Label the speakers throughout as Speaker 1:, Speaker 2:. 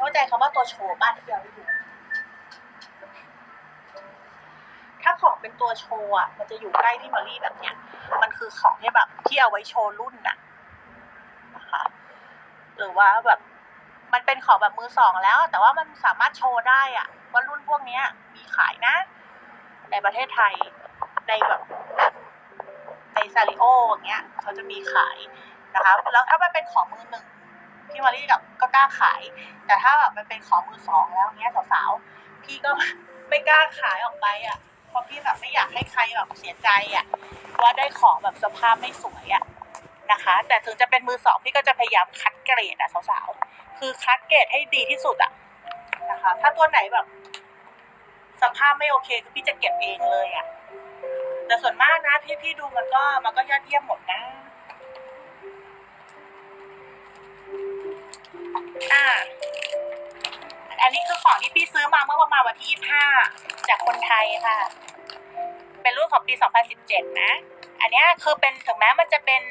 Speaker 1: เข้าใจคำว่าตัวโชว์บ้านที่เราได้ดูถ้าของเป็นตัวโชว์อะ มันจะอยู่ใกล้พี่มารีแบบเนี้ย มันคือของที่แบบที่เอาไว้โชว์รุ่นน่ะนะคะ หรือว่าแบบมันเป็นของแบบมือสองแล้ว แต่ว่ามันสามารถโชว์ได้อะ ว่ารุ่นพวกเนี้ย มีขายนะ ในประเทศไทยในแบบในซาริโออย่างเงี้ยเขาจะมีขายนะคะ แล้วถ้ามันเป็นของมือหนึ่ง พี่มารีกับก็กล้าขาย แต่ถ้าแบบมันเป็นของมือสองแล้วเงี้ยสาวๆพี่ก็ไม่กล้าขายออกไปอะเพราะพี่แบบไม่อยากให้ใครแบบเสียใจอะว่าได้ของแบบสภาพไม่สวยอะนะคะ แต่ถึงจะเป็นมือสองพี่ก็จะพยายามคัดเกรดอะสาวๆคือคัดเกรดให้ดีที่สุดอะนะคะ ถ้าตัวไหนแบบ สภาพไม่โอเคคือพี่จะเก็บเองเลยอะแต่ส่วนมากนะพี่พี่ดูมันก็มันก็ยอดเยี่ยมหมดนะ อ่า อันนี้คือของที่พี่ซื้อมาเมื่อประมาณวันที่ 25 จากคนไทยค่ะ เป็นรุ่นของปี 2017 นะ อันนี้คือเป็นถึงแม้มันจะเป็น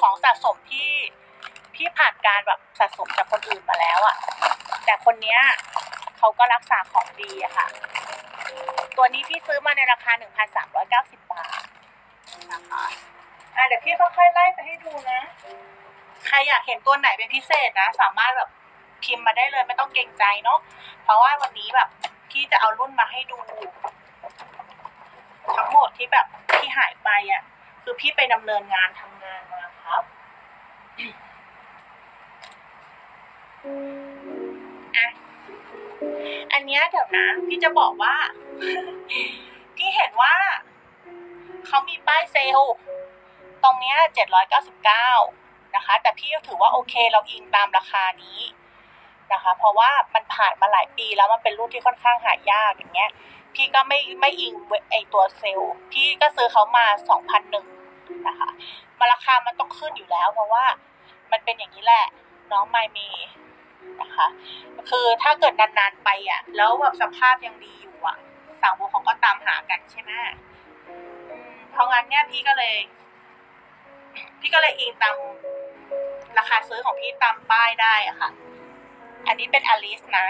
Speaker 1: ของสะสมที่พี่ผ่านการแบบสะสมจากคนอื่นมาแล้วอะแต่คนเนี้ยเขาก็รักษาของดีอะค่ะ ตัวนี้พี่ซื้อมาในราคา 1,390 บาทนะคะอะเดี๋ยวพี่ค่อยๆไล่ไปให้ดูนะ ใครอยากเห็นตัวไหนเป็นพิเศษนะ สามารถแบบพิมพ์มาได้เลยไม่ต้องเกรงใจเนาะเพราะว่าวันนี้แบบพี่จะเอารุ่นมาให้ดู ทั้งหมดที่แบบที่หายไปอะ คือพี่ไปดำเนินงานทำงานมาครับอะอันเนี้ยเดี๋ยวนะพี่จะบอกว่าพี่เห็นว่า เขามีป้ายเซลล์ตรงเนี้ยเจ็ดร้อยเก้าสิบเก้า นะคะ แต่พี่ก็ถือว่าโอเคเราอิงตามราคานี้นะคะ เพราะว่ามันผ่านมาหลายปีแล้วมันเป็นรุ่นที่ค่อนข้างหายากอย่างเงี้ย พี่ก็ไม่ไม่อิงไอตัวเซลล์พี่ก็ซื้อเขามาสองพันหนึ่งนะคะมาราคามันต้องขึ้นอยู่แล้ว เพราะว่ามันเป็นอย่างนี้แหละน้องไม่มีนะคะคือถ้าเกิดนานๆไปอะ แล้วแบบสภาพยังดีอยู่อะสาวกเขาก็ตามหากันใช่ไหมเพราะงั้นเนี่ยพี่ก็เลย พี่ก็เลยอิงตาม ราคาซื้อของพี่ตามป้ายได้อะค่ะ อันนี้เป็นอลิสนะ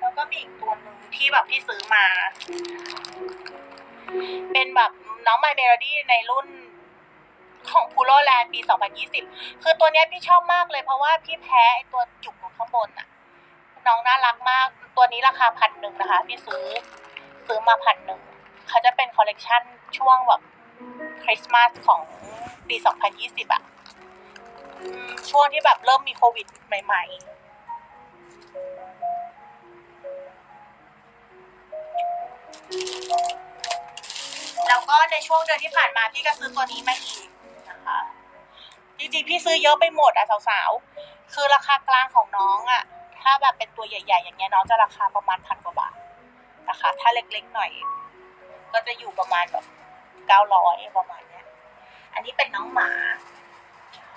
Speaker 1: แล้วก็มีอีกตัวหนึ่งที่แบบพี่ซื้อมา เป็นแบบน้องไมเมโลดี้ในรุ่นของพูโรแลนด์ปี 2020 คือตัวเนี้ยพี่ชอบมากเลยเพราะว่าพี่แพ้ไอตัวจุกอยู่ข้างบนอะน้องน่ารักมาก ตัวนี้ราคาพันหนึ่งนะคะ พี่ซื้อ ซื้อมาพันหนึ่ง เขาจะเป็นคอลเลกชัน ช่วงแบบคริสต์มาสของปี 2020อะอืมช่วงที่แบบเริ่มมีโควิดใหม่ ๆแล้วก็ในช่วงเดือนที่ผ่านมาพี่ก็ซื้อตัวนี้มาอีกนะคะ จริงๆพี่ซื้อเยอะไปหมดอะสาวๆ คือราคากลางของน้องอะถ้าแบบเป็นตัวใหญ่ ๆ อย่างเงี้ยน้องจะราคาประมาณพันกว่าบาทนะคะ ถ้าเล็กๆหน่อย ก็จะอยู่ประมาณแบบ เก้าร้อยประมาณเนี้ย อันนี้เป็นน้องหมา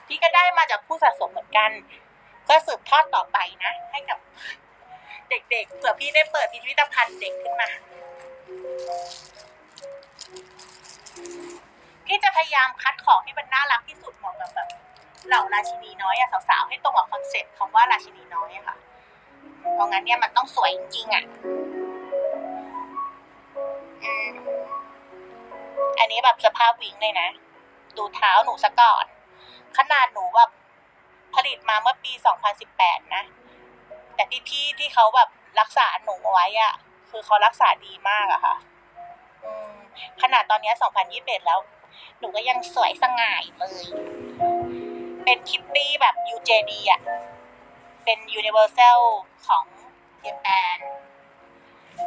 Speaker 1: พี่ก็ได้มาจากผู้สะสมเหมือนกัน ก็สืบทอดต่อไปนะ ให้กับเด็กๆเผื่อพี่ได้เปิดพิพิธภัณฑ์เด็กขึ้นมาพี่จะพยายามคัดของที่มันน่ารักที่สุดเหมาะกับแบบเหล่าราชินีน้อยอะสาวๆให้ตรงกับคอนเซ็ปต์คำว่าราชินีน้อยอะค่ะ เพราะงั้นเนี่ยมันต้องสวยจริงๆอะอืม อันนี้แบบสภาพวิงเลยนะ ดูเท้าหนูซะก่อน ขนาดหนูแบบผลิตมาเมื่อปี 2018 นะ แต่พี่ๆที่เขาแบบรักษาหนูเอาไว้อะคือเขารักษาดีมากอะค่ะขนาดตอนนี้ย2021 แล้ว หนูก็ยังสวยสง่ายเลย เป็นคิปปี้แบบ UJD อะเป็น Universal ของเจแปน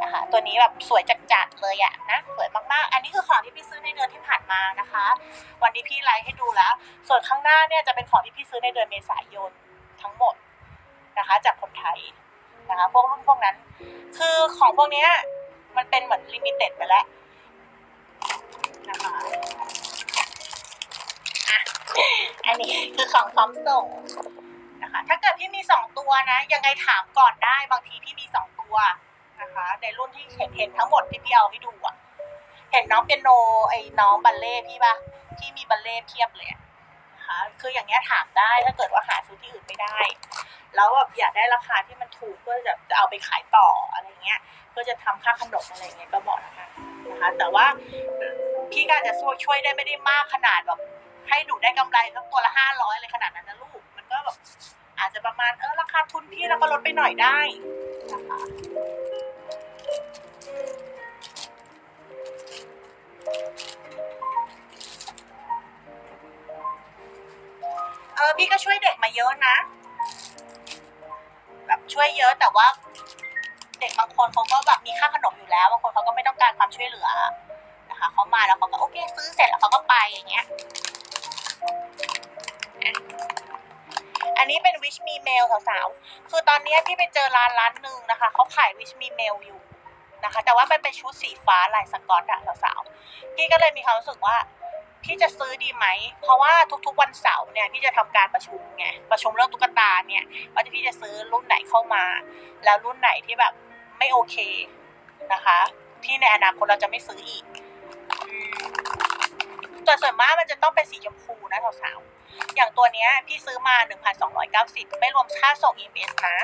Speaker 1: นะคะตัวนี้แบบสวยจัดๆเลยอะนะสวยมากๆ อันนี้คือของที่พี่ซื้อในเดือนที่ผ่านมานะคะ วันนี้พี่ไลฟ์ให้ดูแล้ว ส่วนข้างหน้าเนี่ยจะเป็นของที่พี่ซื้อในเดือนเมษายนทั้งหมดนะคะ จากคนไทยนะคะพวกรุ่นพวกนั้น คือของพวกเนี้ยมันเป็นเหมือนลิมิเต็ดไปแล้วนะคะอะอันนี้คือของพร้อมส่งนะคะ ถ้าเกิดพี่มีสองตัวนะ ยังไงถามก่อนได้ บางทีพี่มีสองตัว นะคะ ในรุ่นที่เห็นเห็นทั้งหมดที่พี่เอาให้ดูอะเห็นน้องเปียโนไอ้น้องบัลเล่พี่ปะที่มีบัลเล่เทียบเลยนะคะคืออย่างเงี้ยถามได้ถ้าเกิดว่าหาซื้อที่อื่นไม่ได้ แล้วแบบอยากได้ราคาที่มันถูกเพื่อจะจะเอาไปขายต่ออะไรเงี้ยเพื่อจะทำค่าขนมอะไรเงี้ยก็บอกนะคะนะคะ แต่ว่าพี่ก็จะช่วยช่วยได้ไม่ได้มากขนาดแบบให้หนูได้กำไรสักตัวละห้าร้อยอะไรขนาดนั้นนะลูกมันก็แบบอาจจะประมาณเออราคาทุนพี่แล้วก็ลดไปหน่อยได้นะคะ เออพี่ก็ช่วยเด็กมาเยอะนะ แบบช่วยเยอะแต่ว่า เด็กบางคนเขาก็แบบมีค่าขนมอยู่แล้วบางคนเขาก็ไม่ต้องการความช่วยเหลือนะคะเขามาแล้วเขาก็โอเคซื้อเสร็จแล้วเขาก็ไปอย่างเงี้ย อันนี้เป็น wish me mail สาวๆ คือตอนนี้ยพี่ไปเจอร้านร้านหนึ่งนะคะเขาขาย wish me mail อยู่ นะคะ แต่ว่ามันเป็นชุดสีฟ้าลายสกอตอะสาวๆพี่ก็เลยมีความรู้สึกว่าพี่จะซื้อดีไหม เพราะว่าทุกๆวันเสาร์เนี่ยพี่จะทำการประชุมไง ประชุมเรื่องตุ๊กตาเนี่ยว่าพี่จะซื้อรุ่นไหนเข้ามา แล้วรุ่นไหนที่แบบไม่โอเคนะคะ ที่ในอนาคตเราจะไม่ซื้ออีกแต่ส่วนมากมันจะต้องเป็นสีชมพูนะสาวๆอย่างตัวเนี้ยพี่ซื้อมา 1,290 ไม่รวมค่าส่ง EMS นะ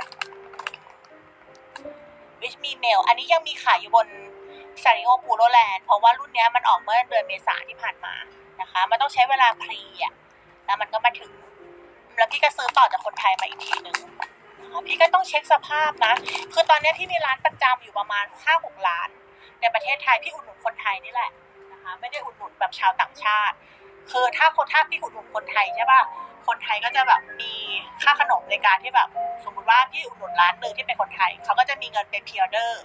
Speaker 1: Wish Me Mail อันนี้ยังมีขายอยู่บนซาริโอปูโรแลนด์เพราะว่ารุ่นนี้มันออกเมื่อเดือนเมษาที่ผ่านมานะคะ มันต้องใช้เวลาพรีอะแล้วมันก็มาถึง แล้วพี่ก็ซื้อต่อจากคนไทยมาอีกทีหนึ่งพี่ก็ต้องเช็คสภาพนะ คือตอนนี้พี่มีร้านประจำอยู่ประมาณห้าหกร้าน ในประเทศไทยพี่อุดหนุนคนไทยนี่แหละนะคะไม่ได้อุดหนุนแบบชาวต่างชาติ คือถ้าคนถ้าพี่อุดหนุนคนไทยใช่ป่ะ คนไทยก็จะแบบมีค่าขนมในการที่แบบสมมติว่าพี่อุดหนุนร้านหนึ่งที่เป็นคนไทยเขาก็จะมีเงินเป็นพิออเดอร์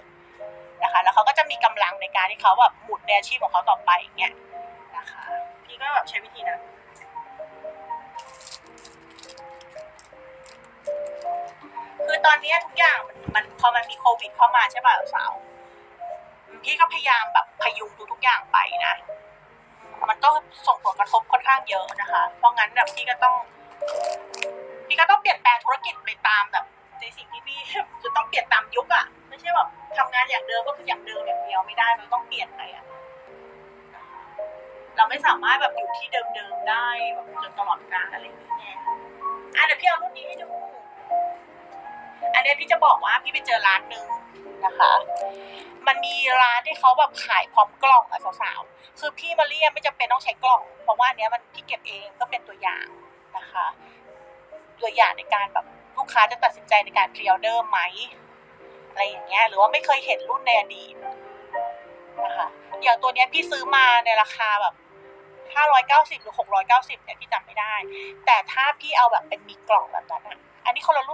Speaker 1: นะคะแล้วเขาก็จะมีกำลังในการที่เขาแบบหมุนในอาชีพของเขาต่อไปอย่างเงี้ยนะคะพี่ก็แบบใช้วิธีนั้นคือตอนนี้ทุกอย่างมันมันพอมันมีโควิดเข้ามาใช่ป่ะสาวพี่ก็พยายามแบบพยุงทุกๆอย่างไปนะ มันก็ส่งผลกระทบค่อนข้างเยอะนะคะ เพราะงั้นแบบพี่ก็ต้อง พี่ก็ต้องเปลี่ยนแปลงธุรกิจไปตามแบบในสิ่งที่พี่จะต้องเปลี่ยนตามยุคอะไม่ใช่แบบทำงานอย่างเดิมก็คืออย่างเดิมอย่างเดียวไม่ได้มันต้องเปลี่ยนไปอะเราไม่สามารถแบบอยู่ที่เดิมๆได้แบบจนตลอดกาลอะไรอย่างเงี้ยอะเดี๋ยวพี่เอารุ่นนี้ให้ดูอันนี้พี่จะบอกว่าพี่ไปเจอร้านหนึ่ง นะคะ มันมีร้านที่เขาแบบขายพร้อมกล่องอะสาวๆ คือพี่มาเรียไม่จำเป็นต้องใช้กล่อง เพราะว่าเนี้ยมันพี่เก็บเองก็เป็นตัวอย่างนะคะ ตัวอย่างในการแบบลูกค้าจะตัดสินใจในการพรีออเดอร์ไหมอะไรอย่างเงี้ยหรือว่าไม่เคยเห็นรุ่นในอดีตนะคะอย่างตัวเนี้ยพี่ซื้อมาในราคาแบบห้าร้อยเก้าสิบหรือหกร้อยเก้าสิบเนี่ยพี่จำไม่ได้ แต่ถ้าพี่เอาแบบเป็นมีกล่องแบบนั้นอะอันนี้คนละ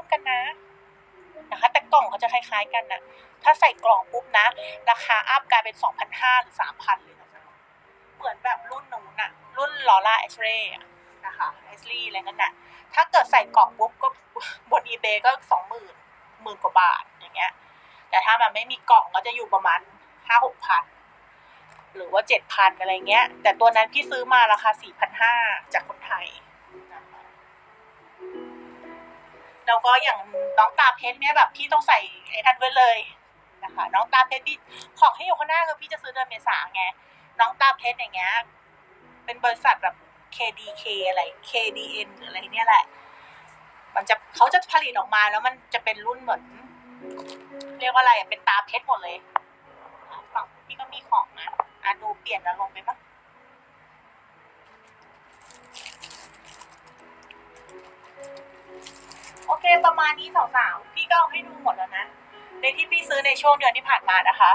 Speaker 1: กล่องเขาจะคล้ายๆกันนะถ้าใส่กล่องปุ๊บนะ ราคาอัพกลายเป็นสองพันห้าหรือสามพันเลยนะคะเหมือนแบบรุ่นนู้นอะรุ่นลอร่าเอชเร่นะคะเอชลี่อะไรนั่นน่ะ ถ้าเกิดใส่กล่องปุ๊บก็บน eBay ก็สองหมื่นหมื่นกว่าบาทอย่างเงี้ย แต่ถ้ามันไม่มีกล่องก็จะอยู่ประมาณห้าหกพันหรือว่าเจ็ดพันอะไรเงี้ย แต่ตัวนั้นพี่ซื้อมาราคาสี่พันห้าจากคนไทย แล้วก็อย่างน้องตาเพชรเนี่ยแบบพี่ต้องใส่ไอ้นั่นไว้เลยนะคะน้องตาเพชรพี่ของให้อยู่ข้างหน้าคือพี่จะซื้อเดือนเมษาไงน้องตาเพชรอย่างเงี้ยเป็นบริษัทแบบ KDK อะไร KDN หรืออะไรเนี่ยแหละ มันจะเขาจะผลิตออกมาแล้วมันจะเป็นรุ่นเหมือน เรียกว่าอะไรเป็นตาเพชรหมดเลยฝั่งพี่ก็มีของนะอะดูเปลี่ยนอารมณ์ไปปะ โอเค ประมาณนี้สาวๆพี่ก็เอาให้ดูหมดแล้วนะในที่พี่ซื้อในช่วงเดือนที่ผ่านมานะคะ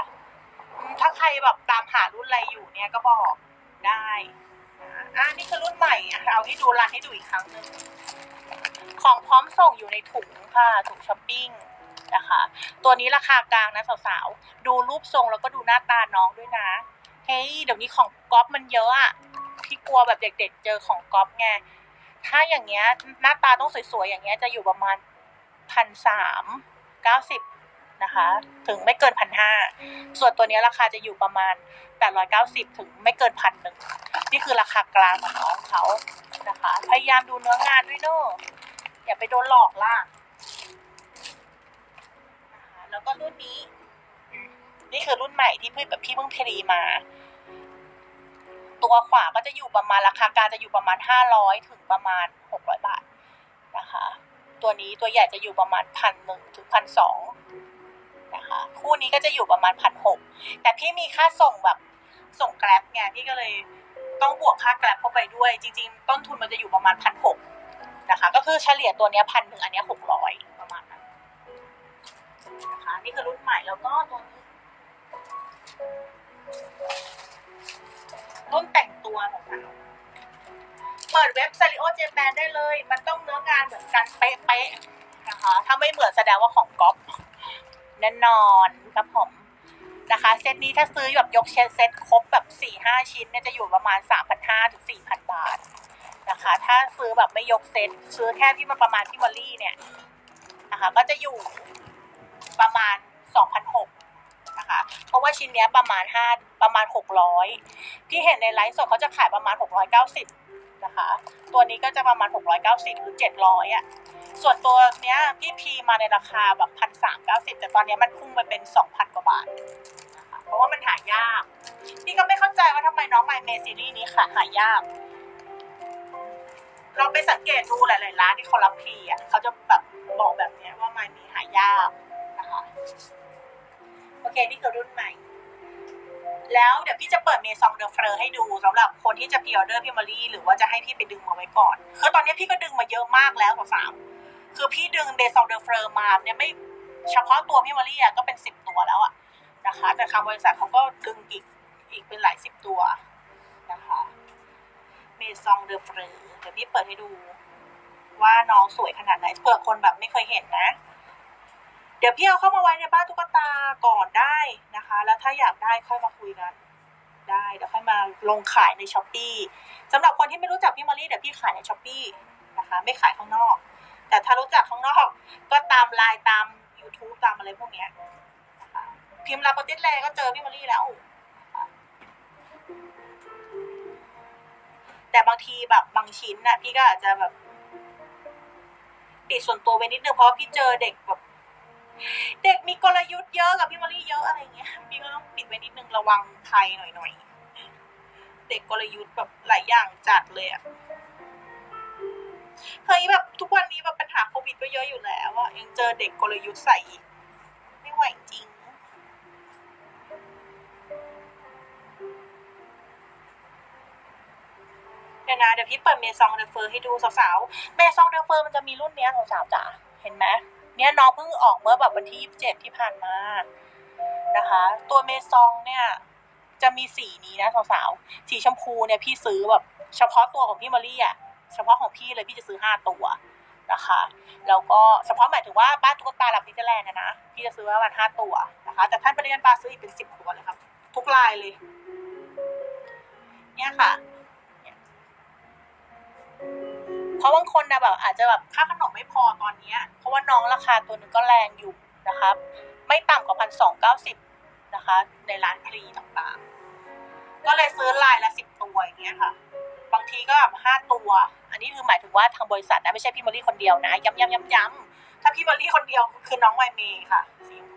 Speaker 1: ถ้าใครแบบตามหารุ่นอะไรอยู่เนี่ยก็บอกได้อะนี่คือรุ่นใหม่เอาให้ดูรันให้ดูอีกครั้งหนึ่งของพร้อมส่งอยู่ในถุงค่ะถุงช้อปปิ้งนะคะ ตัวนี้ราคากลางนะสาวๆ ดูรูปทรงแล้วก็ดูหน้าตาน้องด้วยนะ เฮ้ยเดี๋ยวนี้ของก๊อปมันเยอะอะพี่กลัวแบบเด็กๆเจอของก๊อปไง ถ้าอย่างเงี้ยหน้าตาต้องสวยๆอย่างเงี้ยจะอยู่ประมาณพันสามเก้าสิบนะคะ ถึงไม่เกินพันห้าส่วนตัวเนี้ยราคาจะอยู่ประมาณแปดร้อยเก้าสิบถึงไม่เกินพันหนึ่งนี่คือราคากลางของน้องเขานะคะ พยายามดูเนื้องานด้วยเนอะอย่าไปโดนหลอกล่ะนะคะแล้วก็รุ่นนี้ นี่คือรุ่นใหม่ที่พี่แบบพี่เพิ่งพรีมา ตัวขวาก็จะอยู่ประมาณราคากลารจะอยู่ประมาณห้าร้อยถึงประมาณหกร้อยบาทนะคะ ตัวนี้ตัวใหญ่จะอยู่ประมาณพันหนึ่งถึงพันสองนะคะ คู่นี้ก็จะอยู่ประมาณพันหกแต่พี่มีค่าส่งแบบส่งแกร็บไงพี่ก็เลยต้องบวกค่าแกร็บเข้าไปด้วย จริง ๆ ต้นทุนมันจะอยู่ประมาณพันหกนะคะ ก็คือเฉลี่ยตัวนี้พันหนึ่งอันนี้หกร้อยประมาณนั้นนะคะนี่คือรุ่นใหม่แล้วก็ตัวนี้ รุ่นแต่งตัวของเราเปิดเว็บซาริโอเจแปนได้เลย มันต้องเนื้องานเหมือนกันเป๊ะๆนะคะ ถ้าไม่เหมือนแสดงว่าของก๊อปแน่นอนครับผมนะคะ เซตนี้ถ้าซื้อแบบยกเชนเซตครบแบบสี่ห้าชิ้นเนี่ยจะอยู่ประมาณสามพันห้าถึงสี่พันบาทนะคะ ถ้าซื้อแบบไม่ยกเซตซื้อแค่ที่มันประมาณที่มอลลี่เนี่ยนะคะ ก็จะอยู่ประมาณสองพั นะคะ เพราะว่าชิ้นเนี้ยประมาณห้าประมาณหกร้อยที่เห็นในไลฟ์สดเขาจะขายประมาณหกร้อยเก้าสิบนะคะ ตัวนี้ก็จะประมาณหกร้อยเก้าสิบหรือเจ็ดร้อยอะส่วนตัวเนี้ยพี่พีมาในราคาแบบพันสามเก้าสิบแต่ตอนเนี้ยมันพุ่งไปเป็นสองพันกว่าบาทนะคะเพราะว่ามันหายาก พี่ก็ไม่เข้าใจว่าทำไมน้องไมเมซีรีส์นี้ค่ะหายากเราไปสังเกตดูหลายๆร้านที่เขารับพีอะเขาจะแบบบอกแบบนี้ว่าไมมีหายากนะคะ โอเค นี่คือรุ่นใหม่ แล้วเดี๋ยวพี่จะเปิดเมซองเดอเฟอให้ดูสำหรับคนที่จะพ r ออเดอร์พี่มารีหรือว่าจะให้พี่ไปดึงมาไว้ก่อน คือตอนนี้พี่ก็ดึงมาเยอะมากแล้วสาวๆคือพี่ดึงเมซองเดอเฟอมาเนี่ยไม่เฉพาะตัวพี่มารีอะก็เป็นสิบตัวแล้วอะนะคะ แต่ทางบริษัทเขาก็ดึงอีกอีกเป็นหลายสิบตัวนะคะเมซองเดอเฟอเดี๋ยวพี่เปิดให้ดูว่าน้องสวยขนาดไหนเผื่อคนแบบไม่เคยเห็นนะ เดี๋ยวพี่เอาเข้ามาไว้ในบ้านตุ๊กตาก่อนได้นะคะ แล้วถ้าอยากได้ค่อยมาคุยกันได้เดี๋ยวค่อยมาลงขายในช้อปปีสำหรับคนที่ไม่รู้จักพี่มารีเดี๋ยวพี่ขายในช้อปปีนะคะ ไม่ขายข้างนอก แต่ถ้ารู้จักข้างนอกก็ตามไลน์ตาม YouTube ตามอะไรพวกเนี้ยนะคะพิมพ์ลาปติสแลก็เจอพี่มารีแล้วแต่บางทีแบบบางชิ้นน่ะพี่ก็อาจจะแบบปิดส่วนตัวไว้นิดนึงเพราะว่าพี่เจอเด็กแบบ เด็กมีกลยุทธ์เยอะกับพี่มารีเยอะอะไรเงี้ยพี่ก็ต้องปิดไว้นิดนึงระวังภัยหน่อยๆเด็กกลยุทธ์แบบหลายอย่างจัดเลยอะเฮ้ยแบบทุกวันนี้แบบปัญหาโควิดก็เยอะอยู่แล้วอะยังเจอเด็กกลยุทธ์ใส่อีกไม่ไหวจริงเดี๋ยวนะเดี๋ยวพี่เปิดเมซองเดอเฟอร์ให้ดูสาวๆเมซองเดอเฟอร์มันจะมีรุ่นเนี้ยสาวๆจ๋าเห็นไหม เนี่ยน้องเพิ่งออกเมื่อแบบวันที่ 27 ที่ผ่านมานะคะ ตัวเมซองเนี่ยจะมีสีนี้นะสาวๆสีชมพูเนี่ยพี่ซื้อแบบเฉพาะตัวของพี่มารีอะเฉพาะของพี่เลยพี่จะซื้อห้าตัวนะคะแล้วก็เฉพาะหมายถึงว่าบ้านตุ๊กตาหลับดิจิแลนด์นะนะพี่จะซื้อประมาณห้าตัวนะคะ แต่ท่านปริญญาปาซื้ออีกเป็นสิบตัวเลยครับ ทุกลายเลย เนี่ยค่ะ เพราะบางคนนะแบบอาจจะแบบค่าขนมไม่พอตอนนี้เพราะว่าน้องราคาตัวนึงก็แรงอยู่นะครับ ไม่ต่ำกว่าพันสองเก้าสิบนะคะ ในร้านพลีต่างๆ ก็เลยซื้อลายละสิบตัวอย่างเงี้ยค่ะ บางทีก็แบบห้าตัว อันนี้คือหมายถึงว่าทางบริษัทนะไม่ใช่พี่มารีคนเดียวนะย้ำย้ำย้ำย้ำถ้าพี่มารีคนเดียวคือน้องไวเมย์ค่ะสีชม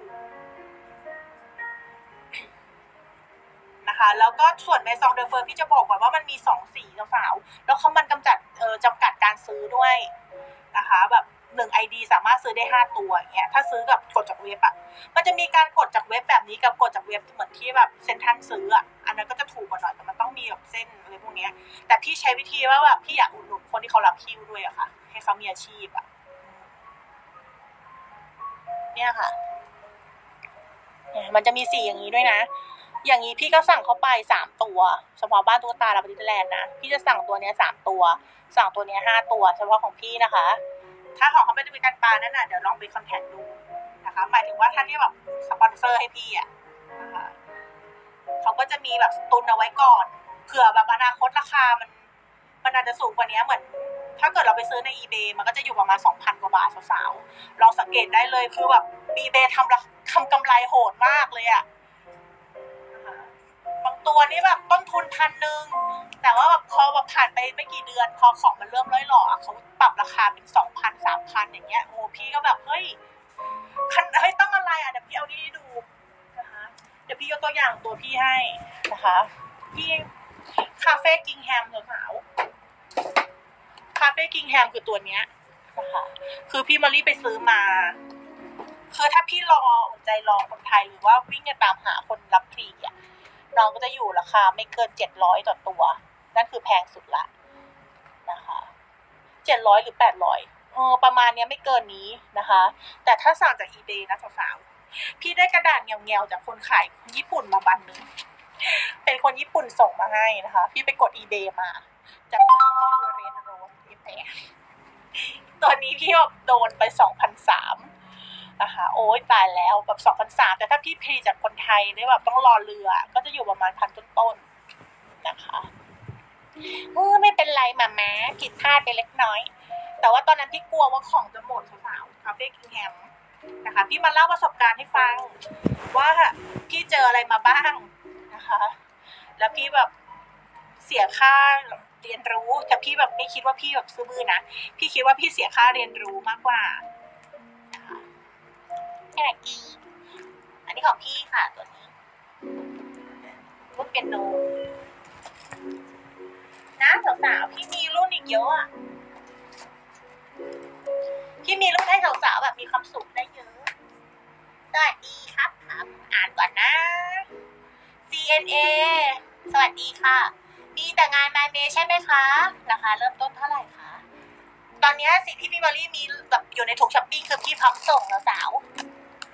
Speaker 1: นะคะ แล้วก็ส่วนเมซองเดอเฟอร์พี่จะบอกก่อนว่ามันมีสองสีสาวแล้วเขามันกำจัดเออจำกัดการซื้อด้วยนะคะแบบหนึ่งไอดีสามารถซื้อได้ห้าตัวอย่างเงี้ยถ้าซื้อกับกดจากเว็บอะมันจะมีการกดจากเว็บแบบนี้กับกดจากเว็บเหมือนที่แบบเซ็นทรัลซื้ออะอันนั้นก็จะถูกกว่าหน่อยแต่มันต้องมีแบบเส้นอะไรพวกเนี้ยแต่พี่ใช้วิธีว่าแบบพี่อยากอุดหนุนคนที่เขารับคิวด้วยอะค่ะ ให้เขามีอาชีพอะเนี่ยค่ะเนี่ยมันจะมีสีอย่างนี้ด้วยนะ อย่างนี้พี่ก็สั่งเขาไปสามตัว เฉพาะบ้านตุ๊กตาลาบดิสแลนด์นะพี่จะสั่งตัวเนี้ยสามตัว สั่งตัวเนี้ยห้าตัว เฉพาะของพี่นะคะ ถ้าของเขาไม่ได้มีการปลานั่นน่ะเดี๋ยวลองไปคอนแทคดูนะคะหมายถึงว่าถ้าที่แบบสปอนเซอร์ให้พี่อะนะคะเขาก็จะมีแบบตุนเอาไว้ก่อนเผื่อแบบอนาคตราคามันมันอาจจะสูงกว่านี้เหมือน ถ้าเกิดเราไปซื้อใน eBay มันก็จะอยู่ประมาณ 2,000 กว่าบาทสาวๆลองสังเกตได้เลยคือแบบ eBay ทำทำกำไรโหดมากเลยอะนะ ตัวนี่แบบต้นทุนพันหนึ่งแต่ว่าแบบพอแบบผ่านไปไม่กี่เดือน พอของมันเริ่มร่อยหล่อเขาปรับราคาเป็นสองพันสามพันอย่างเงี้ยโอ้พี่ก็แบบเฮ้ยคันเฮ้ยต้องอะไรอะเดี๋ยวพี่เอานี่ดูนะคะเดี๋ยวพี่ยกตัวอย่างตัวพี่ให้นะคะพี่คาเฟ่กิงแฮมสาวคาเฟ่กิงแฮมคือตัวเนี้ยนะคะคือพี่มารีไปซื้อมาคือถ้าพี่รออดใจรอคนไทยหรือว่าวิ่งตามหาคนรับฟรีอะ น้องก็จะอยู่ราคาไม่เกินเจ็ดร้อยต่อตัว นั่นคือแพงสุดละนะคะเจ็ดร้อยหรือแปดร้อยเออประมาณเนี้ยไม่เกินนี้นะคะ แต่ถ้าสั่งจาก eBay นะสาวๆพี่ได้กระดาษเงียวๆจากคนขายญี่ปุ่นมาบันหนึงเป็นคนญี่ปุ่นส่งมาให้นะคะ พี่ไปกด eBay มา จากร้านชื่อเรนโรสเอแตัวนี้พี่แบบโดนไปสองพันสาม นะคะ โอ้ยตายแล้วแบบสองพันสามแต่ถ้าพี่พีจากคนไทยเนี่ยแบบต้องรอเรือ ก็จะอยู่ประมาณพันต้นๆนะคะเออไม่เป็นไรมาแม้ผิดพลาดไปเล็กน้อย แต่ว่าตอนนั้นพี่กลัวว่าของจะหมดสาวๆคาเฟ่กิงแฮมนะคะพี่มาเล่าประสบการณ์ให้ฟัง ว่าพี่เจออะไรมาบ้างนะคะ แล้วพี่แบบเสียค่าเรียนรู้แต่พี่แบบไม่คิดว่าพี่แบบซื้อมือนะ พี่คิดว่าพี่เสียค่าเรียนรู้มากกว่า แค่อีอันนี้ของพี่ค่ะตัวนี้รุ่นเปียโนนะสาวๆพี่มีรุ่นอีกเยอะอะพี่มีรุ่นให้สาวๆแบบมีความสุขได้เยอะสวัสดีครับครับอ่านก่อนนะ CNA สวัสดีค่ะ มีแต่งานมาเมใช่ไหมคะราคาเริ่มต้นเท่าไหร่คะตอนนี้สิ่งที่พี่บอลลี่มีแบบอยู่ในถุงช้อปปิ้งคือพี่พร้อมส่งแล้วสาว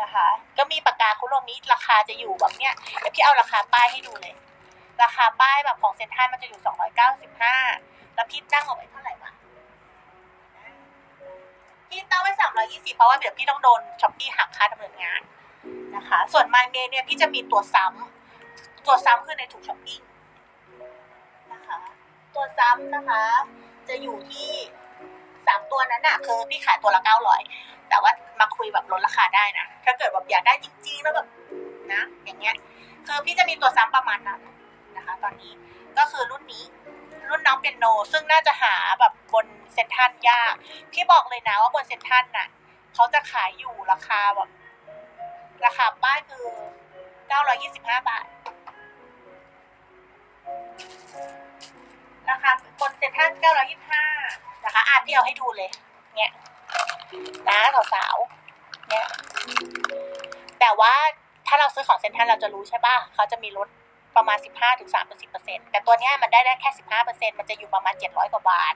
Speaker 1: นะคะ ก็มีปากกาคุโรมิราคาจะอยู่แบบเนี้ยเดี๋ยวพี่เอาราคาป้ายให้ดูเลย ราคาป้ายแบบของเซ็นทรัลมันจะอยู่295แล้วพี่ตั้งเอาไว้เท่าไหร่วะพี่ตั้งไว้320เพราะว่าเดี๋ยวพี่ต้องโดนช้อปปี้หักค่าดำเนินงานนะคะ ส่วนมาเมเนี่ยพี่จะมีตัวซ้ำตัวซ้ำคือในถุงช้อปปิ้งนะคะ ตัวซ้ำนะคะ จะอยู่ที่สามตัวนั้นน่ะคือพี่ขายตัวละเก้าร้อย แต่ว่ามาคุยแบบลดราคาได้นะ ถ้าเกิดแบบอยากได้จริงๆแล้วแบบนะ อย่างเงี้ย คือพี่จะมีตัวซ้ำประมาณนั้นนะคะ ตอนนี้ก็คือรุ่นนี้รุ่นน้องเปียโน ซึ่งน่าจะหาแบบบนเซ็นทรัลยาก พี่บอกเลยนะว่าบนเซ็นทรัลน่ะเขาจะขายอยู่ราคาแบบราคาป้ายคือเก้าร้อยี่สิบห้าบาท ราคาบนเซ็นทรัล925 นะคะอ่านที่เอาให้ดูเลย เนี่ย นะสาวๆเนี่ยแต่ว่าถ้าเราซื้อของเซ็นทรัลเราจะรู้ใช่ป่ะเขาจะมีลดประมาณ 15-30%แต่ตัวเนี้ยมันได้ได้แค่ 15%มันจะอยู่ประมาณ 700 กว่าบาท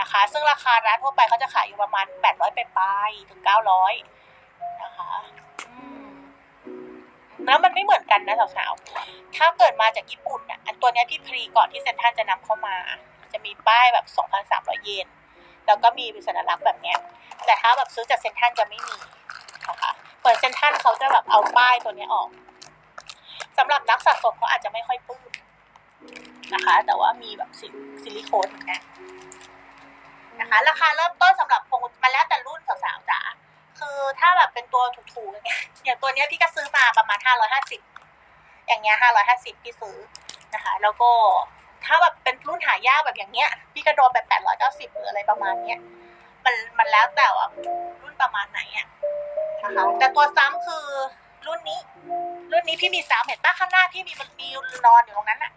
Speaker 1: นะคะ ซึ่งราคาร้านทั่วไปเขาจะขายอยู่ประมาณ 800ไปปลายถึง 900 นะคะแล้วมันไม่เหมือนกันนะสาวๆ ถ้าเกิดมาจากญี่ปุ่นอะอันตัวเนี้ยพี่พรีก่อนที่เซ็นทรัลจะนำเข้ามา จะมีป้ายแบบ 2,300 เยน แล้วก็มีสัญลักษณ์แบบเนี้ยแต่ถ้าแบบซื้อจากเซ็นทรัลจะไม่มีนะคะเหมือนเซ็นทรัลเขาจะแบบเอาป้ายตัวนี้ออกสำหรับนักสะสมเขาอาจจะไม่ค่อยปลื้มนะคะ แต่ว่ามีแบบซิซลิโคนเนกันนะคะ ราคาเริ่มต้นสำหรับพวงมันแล้วแต่รุ่นสาวๆจ๋าคือถ้าแบบเป็นตัวถูกๆอย่างเงี้ยอย่างตัวเนี้ยพี่ก็ซื้อมาประมาณห้าร้อยห้าสิบอย่างเงี้ยห้าร้อยห้าสิบพี่ซื้อนะคะ แล้วก็ ถ้าแบบเป็นรุ่นหายากแบบอย่างเงี้ย พี่ก็โดนแบบแปดร้อยเก้าสิบหรืออะไรประมาณเนี้ย มันมันแล้วแต่ว่ารุ่นประมาณไหนอะนะคะแต่ตัวซ้ำคือรุ่นนี้ รุ่นนี้พี่มีซ้ำเห็นป้าข้างหน้าพี่มีมันมีนอนอยู่ตรงนั้นอะ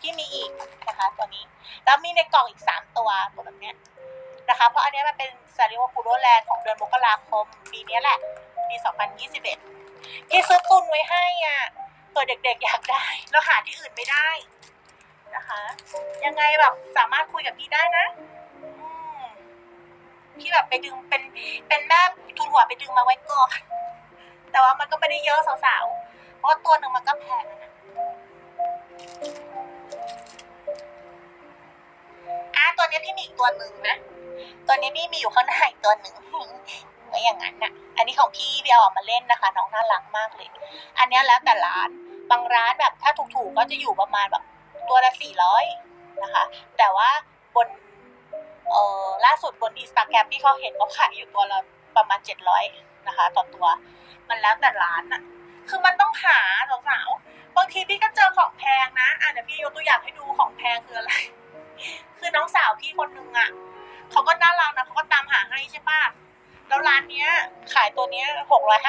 Speaker 1: พี่มีอีกนะคะตัวนี้ แล้วมีในกล่องอีกสามตัวตัวแบบเนี้ยนะคะ เพราะอันนี้มันเป็นซาริโอคูโรแลนด์ของเดือนมกราคมปีนี้แหละปี2021พี่ซื้อตุนไว้ให้อะเผื่อเด็กๆอยากได้ แล้วหาที่อื่นไม่ได้ นะคะ ยังไงแบบสามารถคุยกับพี่ได้นะพี่แบบไปดึงเป็นเป็นแม่ทุนหัวไปดึงมาไว้ก่อน แต่ว่ามันก็ไม่ได้เยอะสาวๆ เพราะว่าตัวหนึ่งมันก็แพงนะอะตัวนี้พี่มีอีกตัวหนึ่งนะ ตัวนี้พี่มีอยู่ข้างหน้าอีกตัวหนึ่งไว้อย่างนั้นน่ะ อันนี้ของพี่พี่เอาออกมาเล่นนะคะ น้องน่ารักมากเลย อันนี้แล้วแต่ร้าน บางร้านแบบถ้าถูกๆก็จะอยู่ประมาณแบบ ตัวละสี่ร้อยนะคะ แต่ว่าบนเอ่อล่าสุดบนอินสตาแกรมพี่เขาเห็นเขาขายอยู่ตัวละประมาณเจ็ดร้อยนะคะ ต่อตัว มันแล้วแต่ร้านน่ะคือมันต้องหาสาวๆบางทีพี่ก็เจอของแพงนะอะเดี๋ยวพี่ยกตัวอย่างให้ดูของแพงคืออะไร คือน้องสาวพี่คนนึงอะเขาก็น่ารักนะเขาก็ตามหาให้ใช่ป่ะแล้วร้านเนี้ย ขายตัวเนี้ยหกร้อยห้า